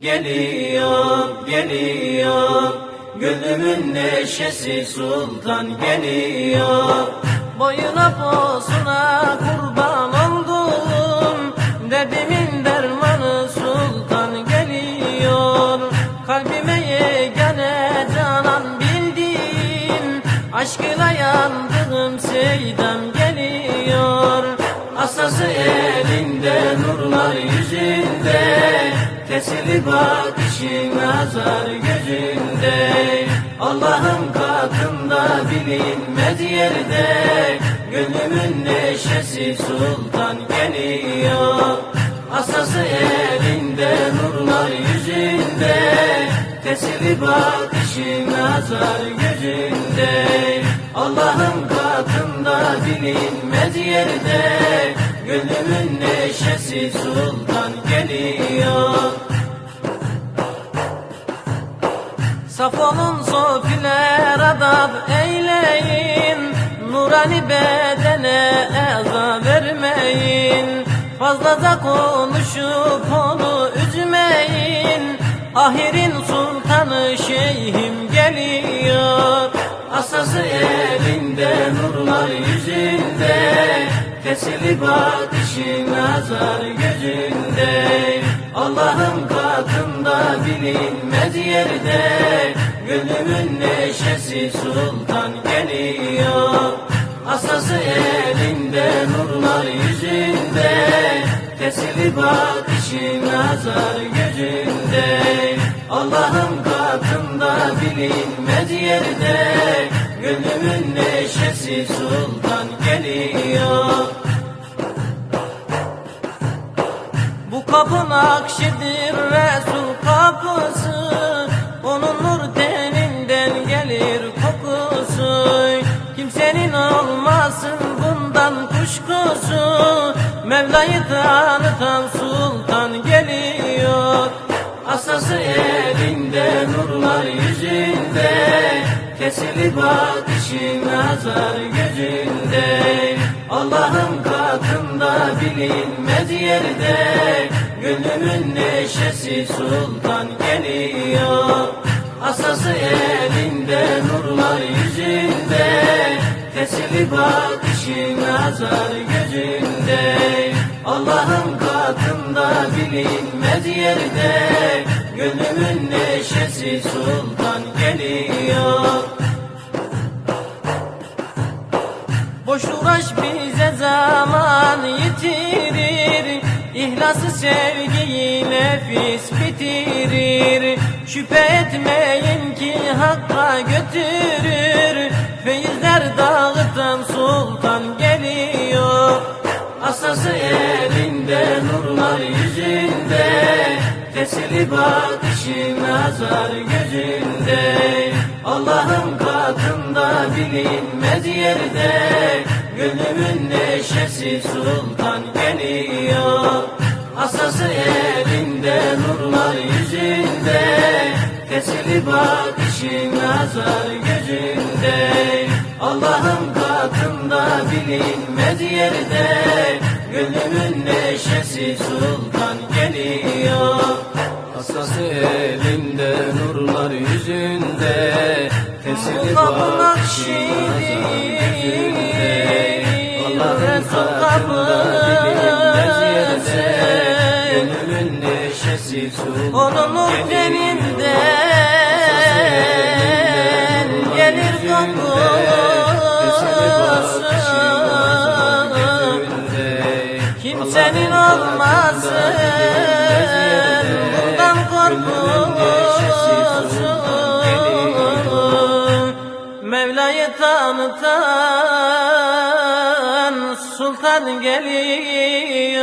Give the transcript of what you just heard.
Geliyor, geliyor, gönlümün neşesi sultan geliyor. Boyuna posuna kurban oldum. Derdimin dermanı sultan geliyor. Kalbime yegane canan bildim Aşkıyla yandığım seydam geliyor. Asası elinde, nurlar yüzünde, teselli bakışı nazar gözünde. Allah'ın katında bilinmez yerde, gönlümün neşesi sultan geliyor. Asası elinde, nurlar yüzünde, teselli bakışı nazar gözünde. Allah'ın katında bilinmez yerde, gönlümün neşesi sultan geliyor. Nurani bedene eza vermeyin. Fazlaca konuşup onu üzmeyin. Ahirin sultanı şeyhim geliyor. Asası elinde, nurlar yüzünde, teselli bakışı nazar gözünde. Allah'ın katında bilinmez yerde, gönlümün neşesi sultan geliyor. Asası elinde, nurlar yüzünde, teselli bakışı nazar gözünde. Allah'ın katında bilinmez yerde, gönlümün neşesi sultan geliyor. Bu kapı nakşidir Resul kapısı Onun nur teninden gelir kokusu Kimsenin kuşkusu Mevla'yı tanıtan sultan geliyor. Asası elinde, nurlar yüzünde, teselli bakışı nazar gözünde. Allah'ın katında bilinmez yerde, gönlümün neşesi sultan geliyor. Asası elinde, nurlar yüzünde, teselli bakışı nazar gözünde. Allah'ın katında bilinmez yerde, gönlümün neşesi sultan geliyor. Boş uğraş bize zaman yitirir İhlası sevgiyi nefis bitirir Şüphe etmeyin ki hakka götürür dağıtan sultan geliyor Asası elinde, nurlar yüzünde, teselli bakışı nazar gözünde. Allah'ın katında bilinmez yerde, gönlümün neşesi sultan geliyor. Asası elinde, nurlar yüzünde, teselli bakışı nazar gözünde. Allah'ın katında bilinmez yerde, gönlümün neşesi sultan geliyor. Asası elinde, nurlar yüzünde, bakışı nazar gözünde. Allah'ın katında bilinmez yerde, gönlümün neşesi sultan Onun geliyor. Kimsenin olmasın bundan korkusu Mevla'yı tanıtan sultan geliyor